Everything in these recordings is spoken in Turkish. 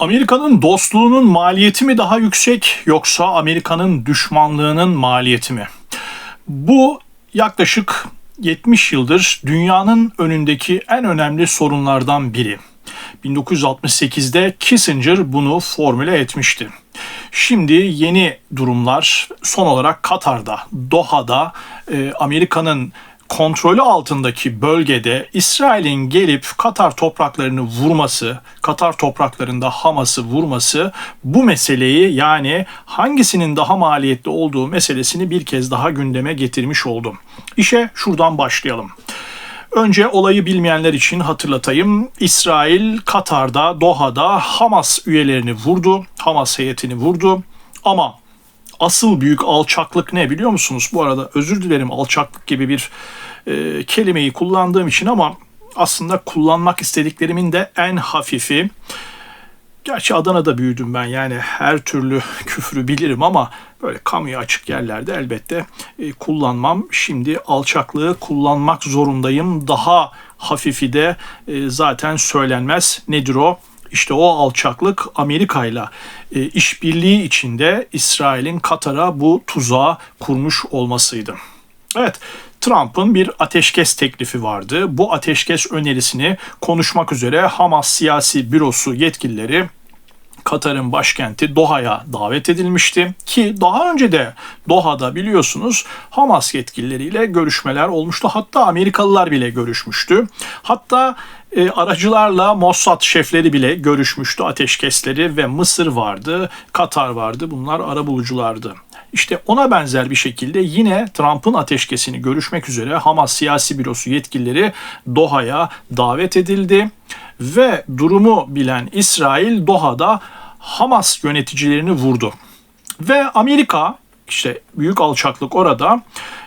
Amerika'nın dostluğunun maliyeti mi daha yüksek yoksa Amerika'nın düşmanlığının maliyeti mi? Bu yaklaşık 70 yıldır dünyanın önündeki en önemli sorunlardan biri. 1968'de Kissinger bunu formüle etmişti. Şimdi yeni durumlar son olarak Katar'da, Doha'da e, Amerika'nın kontrolü altındaki bölgede İsrail'in gelip Katar topraklarını vurması, Katar topraklarında Hamas'ı vurması bu meseleyi yani hangisinin daha maliyetli olduğu meselesini bir kez daha gündeme getirmiş oldu. İşe şuradan başlayalım. Önce olayı bilmeyenler için hatırlatayım. İsrail Katar'da, Doha'da Hamas üyelerini vurdu. Hamas heyetini vurdu. Ama asıl büyük alçaklık ne biliyor musunuz? Bu arada özür dilerim alçaklık gibi bir e, kelimeyi kullandığım için ama aslında kullanmak istediklerimin de en hafifi. Gerçi Adana'da büyüdüm ben yani her türlü küfrü bilirim ama böyle kamuya açık yerlerde elbette e, kullanmam. Şimdi alçaklığı kullanmak zorundayım. Daha hafifi de e, zaten söylenmez. Nedir o? İşte o alçaklık Amerika ile işbirliği içinde İsrail'in Katar'a bu tuzağı kurmuş olmasıydı. Evet, Trump'ın bir ateşkes teklifi vardı. Bu ateşkes önerisini konuşmak üzere Hamas siyasi bürosu yetkilileri Katar'ın başkenti Doha'ya davet edilmişti ki daha önce de Doha'da biliyorsunuz Hamas yetkilileriyle görüşmeler olmuştu. Hatta Amerikalılar bile görüşmüştü. Hatta e, aracılarla Mossad şefleri bile görüşmüştü ateşkesleri ve Mısır vardı, Katar vardı. Bunlar arabuluculardı. İşte ona benzer bir şekilde yine Trump'ın ateşkesini görüşmek üzere Hamas siyasi bürosu yetkilileri Doha'ya davet edildi ve durumu bilen İsrail Doha'da Hamas yöneticilerini vurdu. Ve Amerika işte büyük alçaklık orada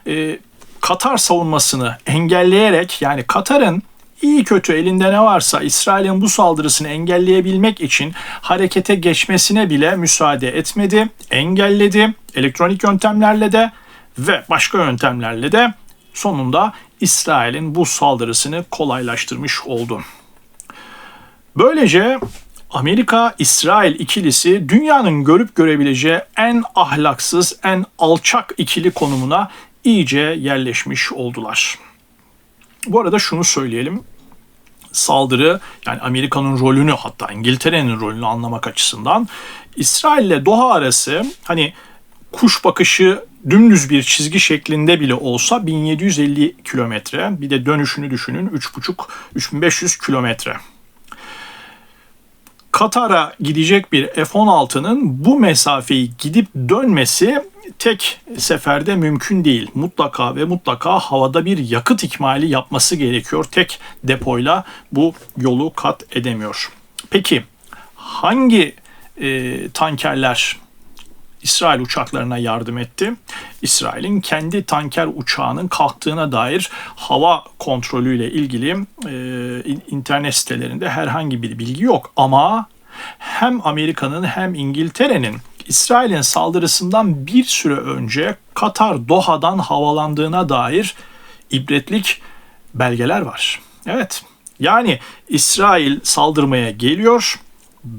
e, Katar savunmasını engelleyerek yani Katar'ın iyi kötü elinde ne varsa İsrail'in bu saldırısını engelleyebilmek için harekete geçmesine bile müsaade etmedi, engelledi elektronik yöntemlerle de ve başka yöntemlerle de sonunda İsrail'in bu saldırısını kolaylaştırmış oldu. Böylece Amerika-İsrail ikilisi dünyanın görüp görebileceği en ahlaksız, en alçak ikili konumuna iyice yerleşmiş oldular. Bu arada şunu söyleyelim. Saldırı yani Amerika'nın rolünü hatta İngiltere'nin rolünü anlamak açısından İsrail ile Doha arası hani kuş bakışı dümdüz bir çizgi şeklinde bile olsa 1750 kilometre. Bir de dönüşünü düşünün 3,5-3500 kilometre. Katar'a gidecek bir F-16'nın bu mesafeyi gidip dönmesi tek seferde mümkün değil. Mutlaka ve mutlaka havada bir yakıt ikmali yapması gerekiyor. Tek depoyla bu yolu kat edemiyor. Peki hangi e, tankerler İsrail uçaklarına yardım etti. İsrail'in kendi tanker uçağının kalktığına dair hava kontrolüyle ilgili e, internet sitelerinde herhangi bir bilgi yok. Ama hem Amerika'nın hem İngiltere'nin İsrail'in saldırısından bir süre önce Katar Doha'dan havalandığına dair ibretlik belgeler var. Evet. Yani İsrail saldırmaya geliyor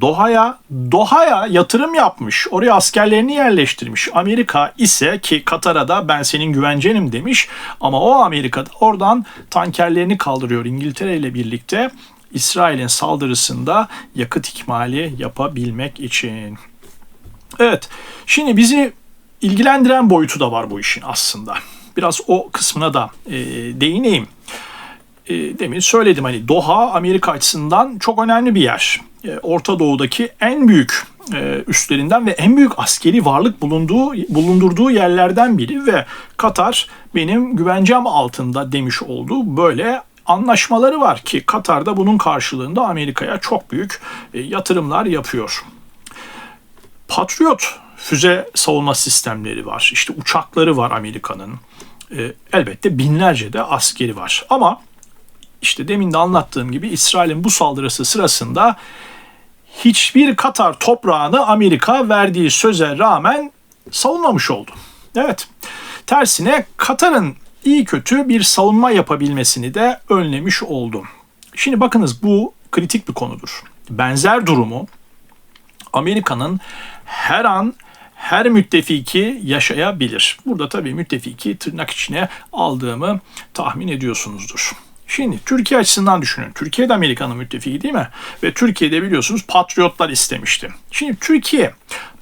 Doha'ya Doha'ya yatırım yapmış. Oraya askerlerini yerleştirmiş. Amerika ise ki Katar'a da ben senin güvencenim demiş ama o Amerika oradan tankerlerini kaldırıyor İngiltere ile birlikte İsrail'in saldırısında yakıt ikmali yapabilmek için. Evet. Şimdi bizi ilgilendiren boyutu da var bu işin aslında. Biraz o kısmına da e, değineyim. E, demin söyledim hani Doha Amerika açısından çok önemli bir yer. E, Orta Doğu'daki en büyük e, üstlerinden ve en büyük askeri varlık bulunduğu bulundurduğu yerlerden biri ve Katar benim güvencem altında demiş olduğu böyle anlaşmaları var ki Katar da bunun karşılığında Amerika'ya çok büyük e, yatırımlar yapıyor. Patriot füze savunma sistemleri var. İşte uçakları var Amerika'nın. Elbette binlerce de askeri var. Ama işte demin de anlattığım gibi İsrail'in bu saldırısı sırasında hiçbir Katar toprağını Amerika verdiği söze rağmen savunmamış oldu. Evet. Tersine Katar'ın iyi kötü bir savunma yapabilmesini de önlemiş oldu. Şimdi bakınız bu kritik bir konudur. Benzer durumu Amerika'nın her an her müttefiki yaşayabilir. Burada tabii müttefiki tırnak içine aldığımı tahmin ediyorsunuzdur. Şimdi Türkiye açısından düşünün. Türkiye de Amerika'nın müttefiki değil mi? Ve Türkiye'de biliyorsunuz patriotlar istemişti. Şimdi Türkiye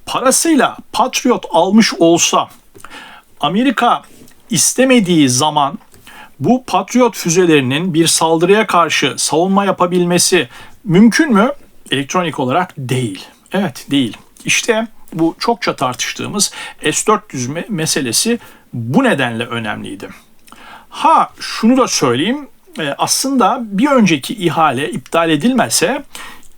parasıyla patriot almış olsa Amerika istemediği zaman bu patriot füzelerinin bir saldırıya karşı savunma yapabilmesi mümkün mü? Elektronik olarak değil. Evet değil. İşte bu çokça tartıştığımız S-400 meselesi bu nedenle önemliydi. Ha şunu da söyleyeyim. E, aslında bir önceki ihale iptal edilmese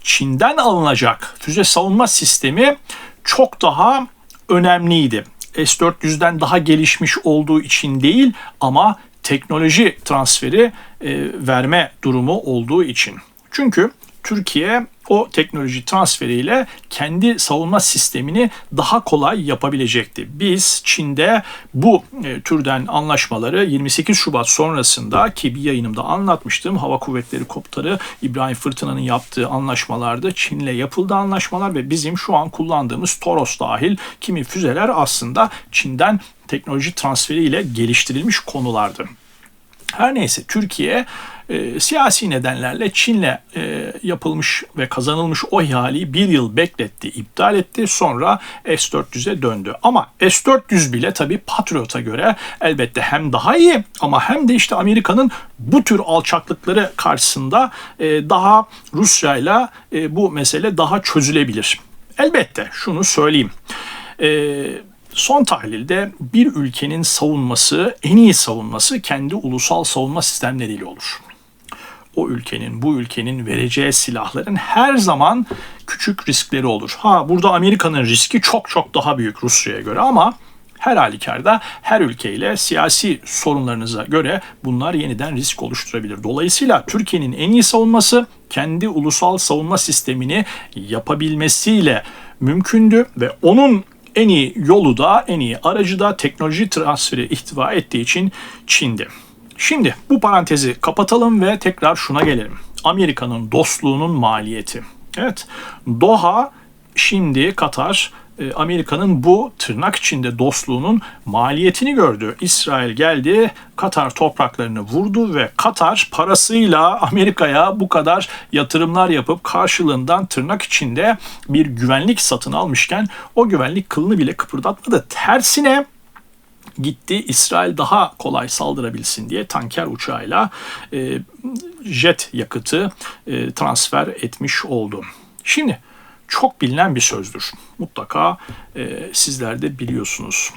Çin'den alınacak füze savunma sistemi çok daha önemliydi. S-400'den daha gelişmiş olduğu için değil ama teknoloji transferi e, verme durumu olduğu için. Çünkü Türkiye o teknoloji transferiyle kendi savunma sistemini daha kolay yapabilecekti. Biz Çin'de bu e, türden anlaşmaları 28 Şubat sonrasında ki bir yayınımda anlatmıştım. Hava Kuvvetleri Komutanı İbrahim Fırtına'nın yaptığı anlaşmalarda Çin'le yapıldı anlaşmalar ve bizim şu an kullandığımız Toros dahil kimi füzeler aslında Çin'den teknoloji transferiyle geliştirilmiş konulardı. Her neyse Türkiye e, siyasi nedenlerle Çin'le e, yapılmış ve kazanılmış o ihaleyi bir yıl bekletti, iptal etti. Sonra S-400'e döndü. Ama S-400 bile tabii Patriot'a göre elbette hem daha iyi ama hem de işte Amerika'nın bu tür alçaklıkları karşısında e, daha Rusya ile e, bu mesele daha çözülebilir. Elbette şunu söyleyeyim. Eee Son tahlilde bir ülkenin savunması, en iyi savunması kendi ulusal savunma sistemleriyle olur. O ülkenin, bu ülkenin vereceği silahların her zaman küçük riskleri olur. Ha burada Amerika'nın riski çok çok daha büyük Rusya'ya göre ama her halükarda her ülkeyle siyasi sorunlarınıza göre bunlar yeniden risk oluşturabilir. Dolayısıyla Türkiye'nin en iyi savunması kendi ulusal savunma sistemini yapabilmesiyle mümkündü ve onun en iyi yolu da en iyi aracı da teknoloji transferi ihtiva ettiği için Çin'di. Şimdi bu parantezi kapatalım ve tekrar şuna gelelim. Amerika'nın dostluğunun maliyeti. Evet, Doha şimdi Katar e, Amerika'nın bu tırnak içinde dostluğunun maliyetini gördü. İsrail geldi, Katar topraklarını vurdu ve Katar parasıyla Amerika'ya bu kadar yatırımlar yapıp karşılığından tırnak içinde bir güvenlik satın almışken o güvenlik kılını bile kıpırdatmadı. Tersine gitti İsrail daha kolay saldırabilsin diye tanker uçağıyla e, jet yakıtı e, transfer etmiş oldu. Şimdi çok bilinen bir sözdür. Mutlaka e, sizler de biliyorsunuz.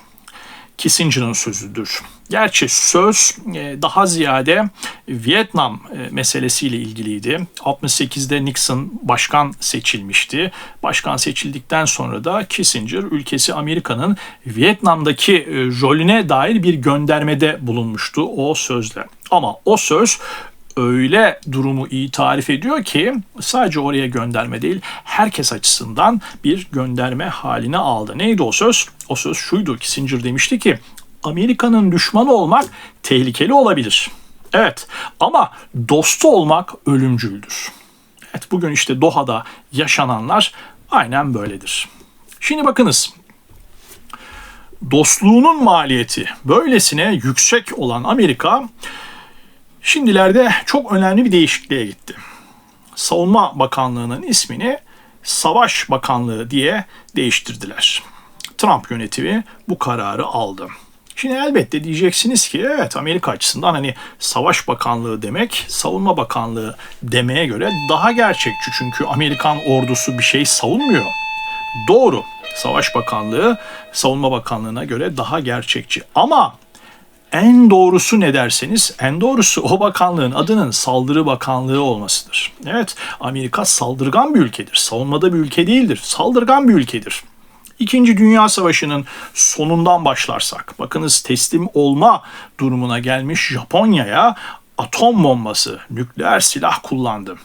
Kissinger'ın sözüdür. Gerçi söz e, daha ziyade Vietnam e, meselesiyle ilgiliydi. 68'de Nixon başkan seçilmişti. Başkan seçildikten sonra da Kissinger ülkesi Amerika'nın Vietnam'daki e, rolüne dair bir göndermede bulunmuştu o sözle. Ama o söz öyle durumu iyi tarif ediyor ki sadece oraya gönderme değil herkes açısından bir gönderme haline aldı. Neydi o söz? O söz şuydu Kissinger demişti ki Amerika'nın düşmanı olmak tehlikeli olabilir. Evet ama dostu olmak ölümcüldür. Evet bugün işte Doha'da yaşananlar aynen böyledir. Şimdi bakınız dostluğunun maliyeti böylesine yüksek olan Amerika Şimdilerde çok önemli bir değişikliğe gitti. Savunma Bakanlığı'nın ismini Savaş Bakanlığı diye değiştirdiler. Trump yönetimi bu kararı aldı. Şimdi elbette diyeceksiniz ki evet Amerika açısından hani Savaş Bakanlığı demek Savunma Bakanlığı demeye göre daha gerçekçi. Çünkü Amerikan ordusu bir şey savunmuyor. Doğru. Savaş Bakanlığı Savunma Bakanlığı'na göre daha gerçekçi. Ama en doğrusu ne derseniz en doğrusu o bakanlığın adının saldırı bakanlığı olmasıdır. Evet Amerika saldırgan bir ülkedir. Savunmada bir ülke değildir. Saldırgan bir ülkedir. İkinci Dünya Savaşı'nın sonundan başlarsak, bakınız teslim olma durumuna gelmiş Japonya'ya atom bombası, nükleer silah kullandı.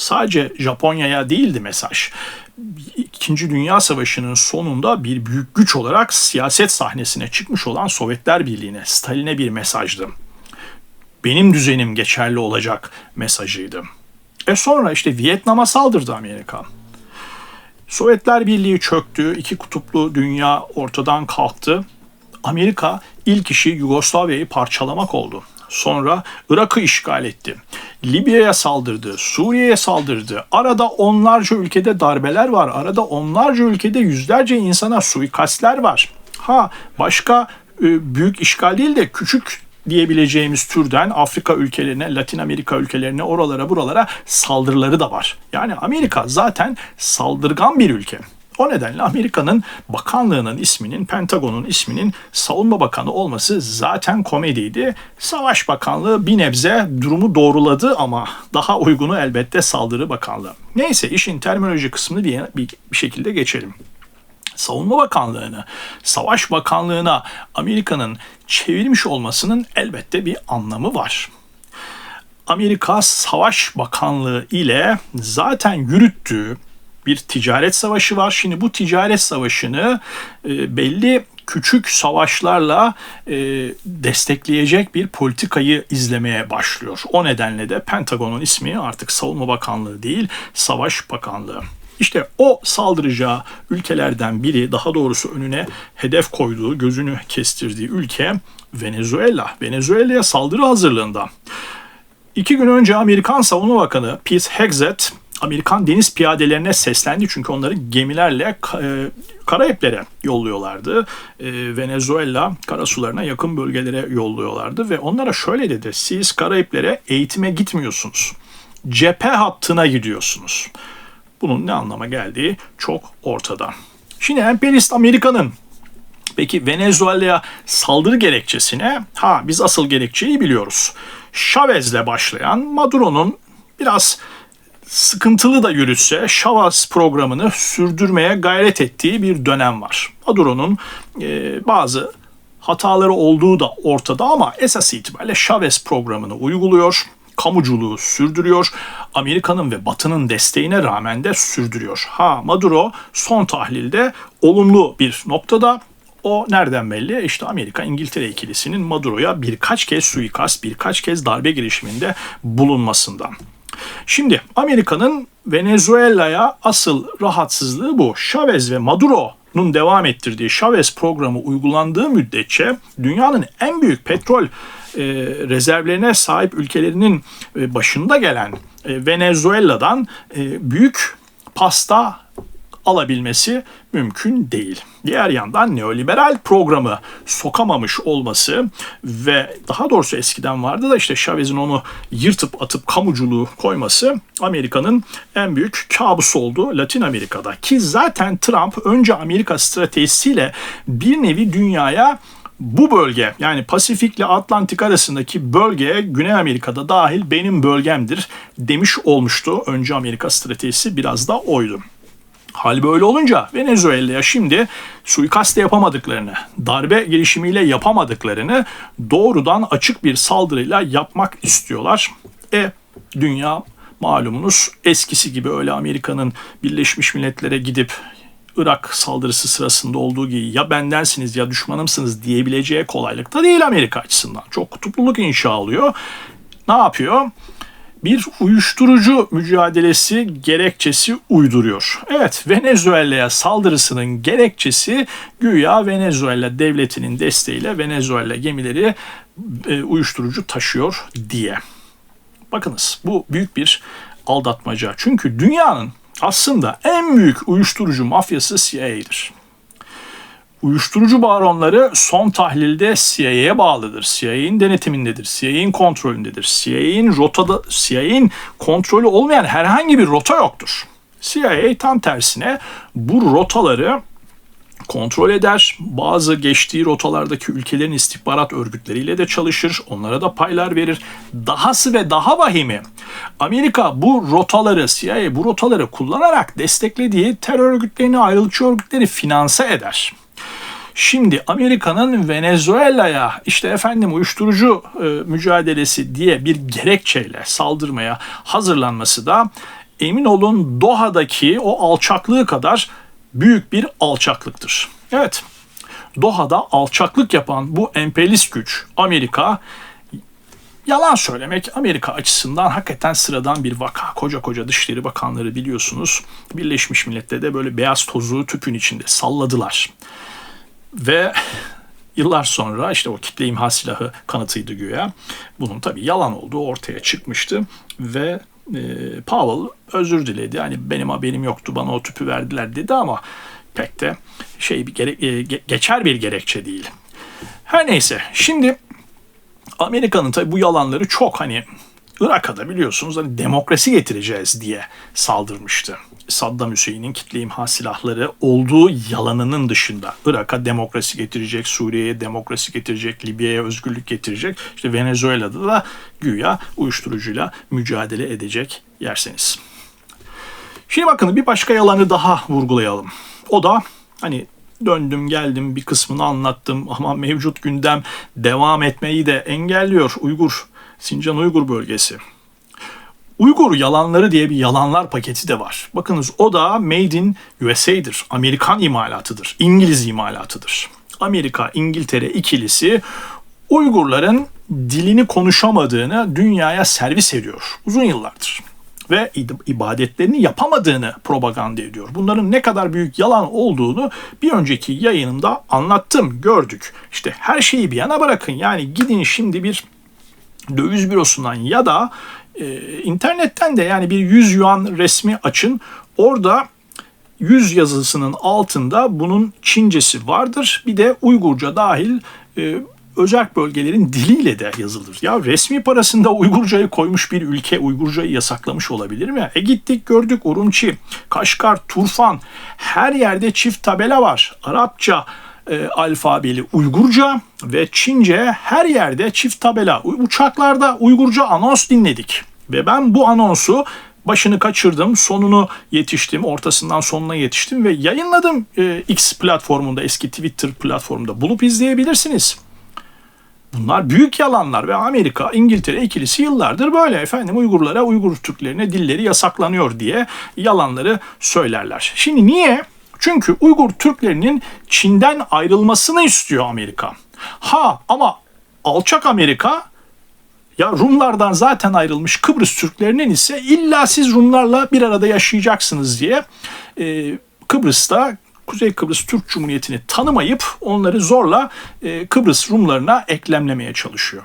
Sadece Japonya'ya değildi mesaj. İkinci Dünya Savaşı'nın sonunda bir büyük güç olarak siyaset sahnesine çıkmış olan Sovyetler Birliği'ne, Stalin'e bir mesajdı. Benim düzenim geçerli olacak mesajıydı. E sonra işte Vietnam'a saldırdı Amerika. Sovyetler Birliği çöktü, iki kutuplu dünya ortadan kalktı. Amerika ilk işi Yugoslavya'yı parçalamak oldu. Sonra Irak'ı işgal etti. Libya'ya saldırdı, Suriye'ye saldırdı. Arada onlarca ülkede darbeler var. Arada onlarca ülkede yüzlerce insana suikastler var. Ha başka e, büyük işgal değil de küçük diyebileceğimiz türden Afrika ülkelerine, Latin Amerika ülkelerine, oralara buralara saldırıları da var. Yani Amerika zaten saldırgan bir ülke. O nedenle Amerika'nın bakanlığının isminin, Pentagon'un isminin savunma bakanı olması zaten komediydi. Savaş Bakanlığı bir nebze durumu doğruladı ama daha uygunu elbette saldırı bakanlığı. Neyse işin terminoloji kısmını bir, bir, bir şekilde geçelim. Savunma Bakanlığı'nı Savaş Bakanlığı'na Amerika'nın çevirmiş olmasının elbette bir anlamı var. Amerika Savaş Bakanlığı ile zaten yürüttüğü bir ticaret savaşı var. Şimdi bu ticaret savaşını e, belli küçük savaşlarla e, destekleyecek bir politikayı izlemeye başlıyor. O nedenle de Pentagon'un ismi artık Savunma Bakanlığı değil, Savaş Bakanlığı. İşte o saldıracağı ülkelerden biri daha doğrusu önüne hedef koyduğu, gözünü kestirdiği ülke Venezuela. Venezuela'ya saldırı hazırlığında. İki gün önce Amerikan Savunma Bakanı Pete Hegseth Amerikan deniz piyadelerine seslendi çünkü onları gemilerle e, Karayiplere yolluyorlardı. E, Venezuela karasularına yakın bölgelere yolluyorlardı ve onlara şöyle dedi. Siz Karayiplere eğitime gitmiyorsunuz. Cephe hattına gidiyorsunuz. Bunun ne anlama geldiği çok ortada. Şimdi emperyalist Amerika'nın peki Venezuela'ya saldırı gerekçesine ha biz asıl gerekçeyi biliyoruz. Chavez'le başlayan Maduro'nun biraz sıkıntılı da yürütse Chavez programını sürdürmeye gayret ettiği bir dönem var. Maduro'nun e, bazı hataları olduğu da ortada ama esas itibariyle Chavez programını uyguluyor kamuculuğu sürdürüyor. Amerika'nın ve Batı'nın desteğine rağmen de sürdürüyor. Ha Maduro son tahlilde olumlu bir noktada o nereden belli? İşte Amerika İngiltere ikilisinin Maduro'ya birkaç kez suikast, birkaç kez darbe girişiminde bulunmasından. Şimdi Amerika'nın Venezuela'ya asıl rahatsızlığı bu. Chavez ve Maduro'nun devam ettirdiği Chavez programı uygulandığı müddetçe dünyanın en büyük petrol e, rezervlerine sahip ülkelerinin e, başında gelen e, Venezuela'dan e, büyük pasta alabilmesi mümkün değil. Diğer yandan neoliberal programı sokamamış olması ve daha doğrusu eskiden vardı da işte Chavez'in onu yırtıp atıp kamuculuğu koyması Amerika'nın en büyük kabusu oldu Latin Amerika'da. Ki zaten Trump önce Amerika stratejisiyle bir nevi dünyaya bu bölge yani Pasifik ile Atlantik arasındaki bölge Güney Amerika'da dahil benim bölgemdir demiş olmuştu. Önce Amerika stratejisi biraz da oydu. Hal böyle olunca Venezuela'ya şimdi suikast yapamadıklarını, darbe girişimiyle yapamadıklarını doğrudan açık bir saldırıyla yapmak istiyorlar. E dünya malumunuz eskisi gibi öyle Amerika'nın Birleşmiş Milletler'e gidip Irak saldırısı sırasında olduğu gibi ya bendensiniz ya düşmanımsınız diyebileceği kolaylıkta değil Amerika açısından. Çok kutupluluk inşa alıyor. Ne yapıyor? Bir uyuşturucu mücadelesi gerekçesi uyduruyor. Evet Venezuela'ya saldırısının gerekçesi güya Venezuela devletinin desteğiyle Venezuela gemileri e, uyuşturucu taşıyor diye. Bakınız bu büyük bir aldatmaca. Çünkü dünyanın aslında en büyük uyuşturucu mafyası CIA'dir. Uyuşturucu baronları son tahlilde CIA'ya bağlıdır. CIA'nin denetimindedir. CIA'nin kontrolündedir. CIA'nin rotada CIA'nin kontrolü olmayan herhangi bir rota yoktur. CIA tam tersine bu rotaları kontrol eder. Bazı geçtiği rotalardaki ülkelerin istihbarat örgütleriyle de çalışır. Onlara da paylar verir. Dahası ve daha vahimi Amerika bu rotaları CIA bu rotaları kullanarak desteklediği terör örgütlerini, ayrılıkçı örgütleri finanse eder. Şimdi Amerika'nın Venezuela'ya işte efendim uyuşturucu e, mücadelesi diye bir gerekçeyle saldırmaya hazırlanması da emin olun Doha'daki o alçaklığı kadar büyük bir alçaklıktır. Evet, Doha'da alçaklık yapan bu emperyalist güç Amerika yalan söylemek Amerika açısından hakikaten sıradan bir vaka. Koca koca Dışişleri Bakanları biliyorsunuz Birleşmiş Millet'te de böyle beyaz tozu tüpün içinde salladılar. Ve yıllar sonra işte o kitle imha silahı kanıtıydı güya. Bunun tabii yalan olduğu ortaya çıkmıştı ve e, Powell özür diledi. Hani benim haberim yoktu bana o tüpü verdiler dedi ama pek de şey bir gerek, e, geçer bir gerekçe değil. Her neyse şimdi Amerika'nın tabii bu yalanları çok hani Irak'a da biliyorsunuz hani demokrasi getireceğiz diye saldırmıştı. Saddam Hüseyin'in kitle imha silahları olduğu yalanının dışında Irak'a demokrasi getirecek, Suriye'ye demokrasi getirecek, Libya'ya özgürlük getirecek. İşte Venezuela'da da güya uyuşturucuyla mücadele edecek yerseniz. Şimdi bakın bir başka yalanı daha vurgulayalım. O da hani döndüm geldim bir kısmını anlattım ama mevcut gündem devam etmeyi de engelliyor Uygur, Sincan Uygur bölgesi. Uygur yalanları diye bir yalanlar paketi de var. Bakınız o da Made in USA'dır. Amerikan imalatıdır. İngiliz imalatıdır. Amerika İngiltere ikilisi Uygurların dilini konuşamadığını dünyaya servis ediyor uzun yıllardır ve ibadetlerini yapamadığını propaganda ediyor. Bunların ne kadar büyük yalan olduğunu bir önceki yayınımda anlattım, gördük. İşte her şeyi bir yana bırakın. Yani gidin şimdi bir döviz bürosundan ya da e, internetten de yani bir 100 yuan resmi açın. Orada yüz yazısının altında bunun Çincesi vardır. Bir de Uygurca dahil e, özel bölgelerin diliyle de yazılır. Ya resmi parasında Uygurcayı koymuş bir ülke Uygurcayı yasaklamış olabilir mi? E gittik gördük Urumçi, Kaşgar, Turfan her yerde çift tabela var. Arapça, e, alfabeli Uygurca ve Çince her yerde çift tabela. Uçaklarda Uygurca anons dinledik. Ve ben bu anonsu başını kaçırdım, sonunu yetiştim, ortasından sonuna yetiştim ve yayınladım e, X platformunda, eski Twitter platformunda bulup izleyebilirsiniz. Bunlar büyük yalanlar ve Amerika, İngiltere ikilisi yıllardır böyle efendim Uygurlara, Uygur Türklerine dilleri yasaklanıyor diye yalanları söylerler. Şimdi niye? Çünkü Uygur Türklerinin Çin'den ayrılmasını istiyor Amerika. Ha ama alçak Amerika ya Rumlardan zaten ayrılmış Kıbrıs Türklerinin ise illa siz Rumlarla bir arada yaşayacaksınız diye e, Kıbrıs'ta Kuzey Kıbrıs Türk Cumhuriyeti'ni tanımayıp onları zorla e, Kıbrıs Rumlarına eklemlemeye çalışıyor.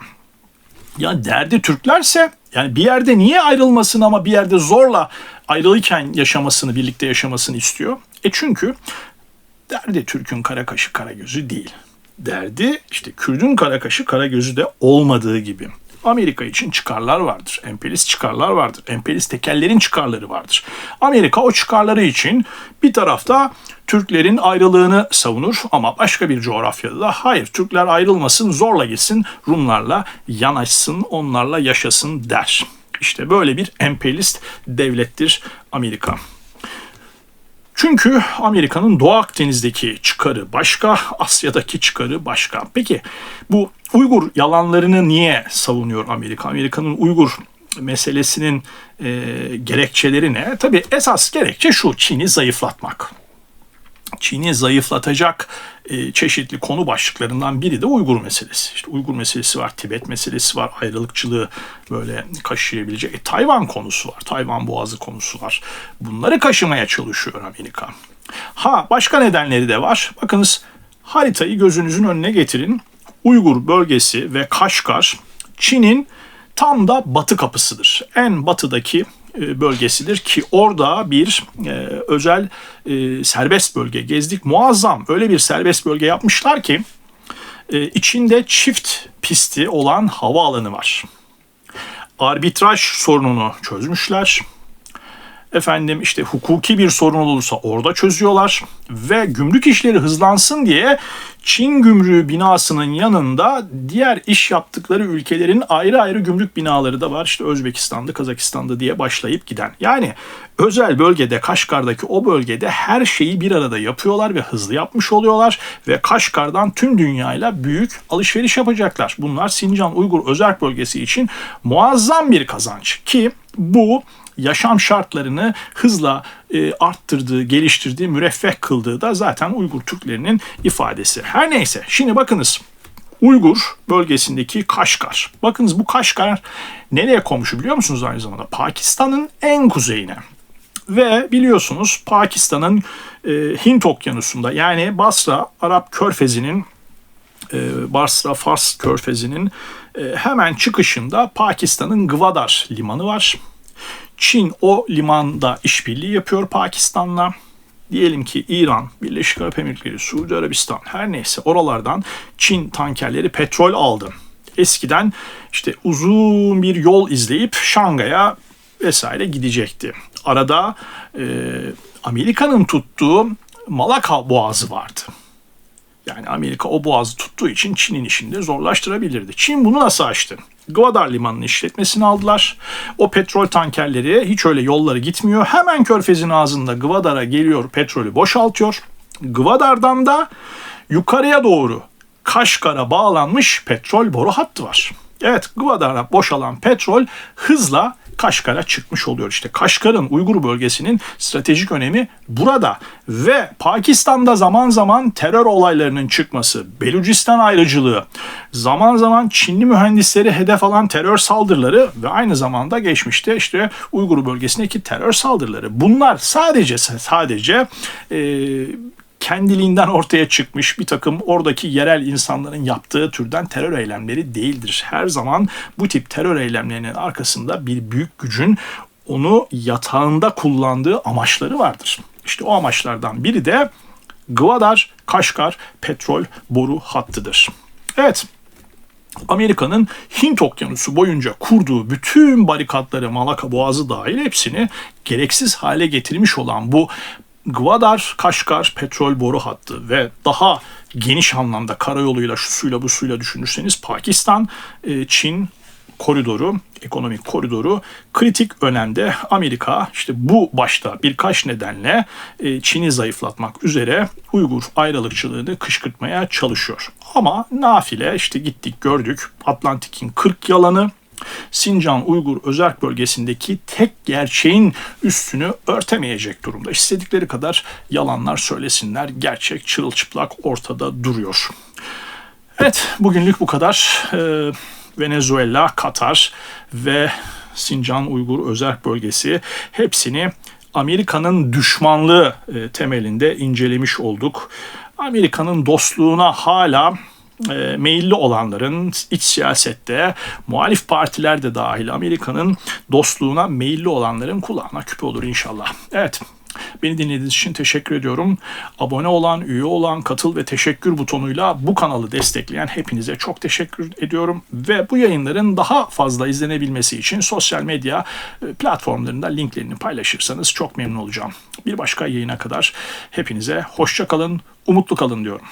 Ya derdi Türklerse yani bir yerde niye ayrılmasın ama bir yerde zorla ayrılırken yaşamasını, birlikte yaşamasını istiyor? E çünkü derdi Türk'ün kara kaşı kara gözü değil. Derdi işte Kürdün kara kaşı kara gözü de olmadığı gibi. Amerika için çıkarlar vardır. Emperyalist çıkarlar vardır. Emperyalist tekellerin çıkarları vardır. Amerika o çıkarları için bir tarafta Türklerin ayrılığını savunur ama başka bir coğrafyada da hayır Türkler ayrılmasın zorla gitsin Rumlarla yanaşsın onlarla yaşasın der. İşte böyle bir emperyalist devlettir Amerika. Çünkü Amerika'nın Doğu Akdeniz'deki çıkarı başka, Asya'daki çıkarı başka. Peki bu Uygur yalanlarını niye savunuyor Amerika? Amerika'nın Uygur meselesinin e, gerekçeleri ne? Tabii esas gerekçe şu, Çin'i zayıflatmak. Çin'i zayıflatacak e, çeşitli konu başlıklarından biri de Uygur meselesi. İşte Uygur meselesi var, Tibet meselesi var, ayrılıkçılığı böyle kaşıyabilecek. E, Tayvan konusu var, Tayvan Boğazı konusu var. Bunları kaşımaya çalışıyor Amerika. Ha başka nedenleri de var. Bakınız haritayı gözünüzün önüne getirin. Uygur bölgesi ve Kaşgar Çin'in tam da batı kapısıdır. En batıdaki bölgesidir ki orada bir e, özel e, serbest bölge gezdik. Muazzam öyle bir serbest bölge yapmışlar ki e, içinde çift pisti olan hava alanı var. Arbitraj sorununu çözmüşler efendim işte hukuki bir sorun olursa orada çözüyorlar ve gümrük işleri hızlansın diye Çin gümrüğü binasının yanında diğer iş yaptıkları ülkelerin ayrı ayrı gümrük binaları da var. İşte Özbekistan'da, Kazakistan'da diye başlayıp giden. Yani özel bölgede, Kaşgar'daki o bölgede her şeyi bir arada yapıyorlar ve hızlı yapmış oluyorlar ve Kaşgar'dan tüm dünyayla büyük alışveriş yapacaklar. Bunlar Sincan Uygur Özel Bölgesi için muazzam bir kazanç ki bu yaşam şartlarını hızla e, arttırdığı, geliştirdiği, müreffeh kıldığı da zaten Uygur Türklerinin ifadesi. Her neyse şimdi bakınız Uygur bölgesindeki Kaşgar. Bakınız bu Kaşgar nereye komşu biliyor musunuz aynı zamanda? Pakistan'ın en kuzeyine. Ve biliyorsunuz Pakistan'ın e, Hint okyanusunda yani Basra Arap Körfezi'nin e, Basra Fars Körfezi'nin e, hemen çıkışında Pakistan'ın Gwadar limanı var. Çin o limanda işbirliği yapıyor Pakistan'la. Diyelim ki İran, Birleşik Arap Emirlikleri, Suudi Arabistan her neyse oralardan Çin tankerleri petrol aldı. Eskiden işte uzun bir yol izleyip Şangay'a vesaire gidecekti. Arada e, Amerika'nın tuttuğu Malaka Boğazı vardı. Yani Amerika o boğazı tuttuğu için Çin'in işini de zorlaştırabilirdi. Çin bunu nasıl açtı? Gwadar Limanı'nın işletmesini aldılar. O petrol tankerleri hiç öyle yolları gitmiyor. Hemen körfezin ağzında Gwadar'a geliyor petrolü boşaltıyor. Gwadar'dan da yukarıya doğru Kaşgar'a bağlanmış petrol boru hattı var. Evet Gwadar'a boşalan petrol hızla Kaşgar'a çıkmış oluyor. İşte Kaşgar'ın Uygur bölgesinin stratejik önemi burada ve Pakistan'da zaman zaman terör olaylarının çıkması, Belucistan ayrıcılığı, zaman zaman Çinli mühendisleri hedef alan terör saldırıları ve aynı zamanda geçmişte işte Uygur bölgesindeki terör saldırıları. Bunlar sadece sadece e, kendiliğinden ortaya çıkmış bir takım oradaki yerel insanların yaptığı türden terör eylemleri değildir. Her zaman bu tip terör eylemlerinin arkasında bir büyük gücün onu yatağında kullandığı amaçları vardır. İşte o amaçlardan biri de Gwadar Kaşgar petrol boru hattıdır. Evet, Amerika'nın Hint Okyanusu boyunca kurduğu bütün barikatları Malaka Boğazı dahil hepsini gereksiz hale getirmiş olan bu Gwadar Kaşgar petrol boru hattı ve daha geniş anlamda karayoluyla şu suyla bu suyla düşünürseniz Pakistan, e, Çin koridoru, ekonomik koridoru kritik önemde. Amerika işte bu başta birkaç nedenle e, Çin'i zayıflatmak üzere Uygur ayrılıkçılığını kışkırtmaya çalışıyor. Ama nafile işte gittik gördük Atlantik'in 40 yalanı Sincan Uygur Özerk bölgesindeki tek gerçeğin üstünü örtemeyecek durumda. İstedikleri kadar yalanlar söylesinler. Gerçek çırılçıplak ortada duruyor. Evet bugünlük bu kadar. Ee, Venezuela, Katar ve Sincan Uygur Özerk bölgesi hepsini Amerika'nın düşmanlığı e, temelinde incelemiş olduk. Amerika'nın dostluğuna hala e, meyilli olanların iç siyasette muhalif partiler de dahil Amerika'nın dostluğuna meyilli olanların kulağına küpe olur inşallah. Evet Beni dinlediğiniz için teşekkür ediyorum. Abone olan, üye olan, katıl ve teşekkür butonuyla bu kanalı destekleyen hepinize çok teşekkür ediyorum. Ve bu yayınların daha fazla izlenebilmesi için sosyal medya e, platformlarında linklerini paylaşırsanız çok memnun olacağım. Bir başka yayına kadar hepinize hoşça kalın, umutlu kalın diyorum.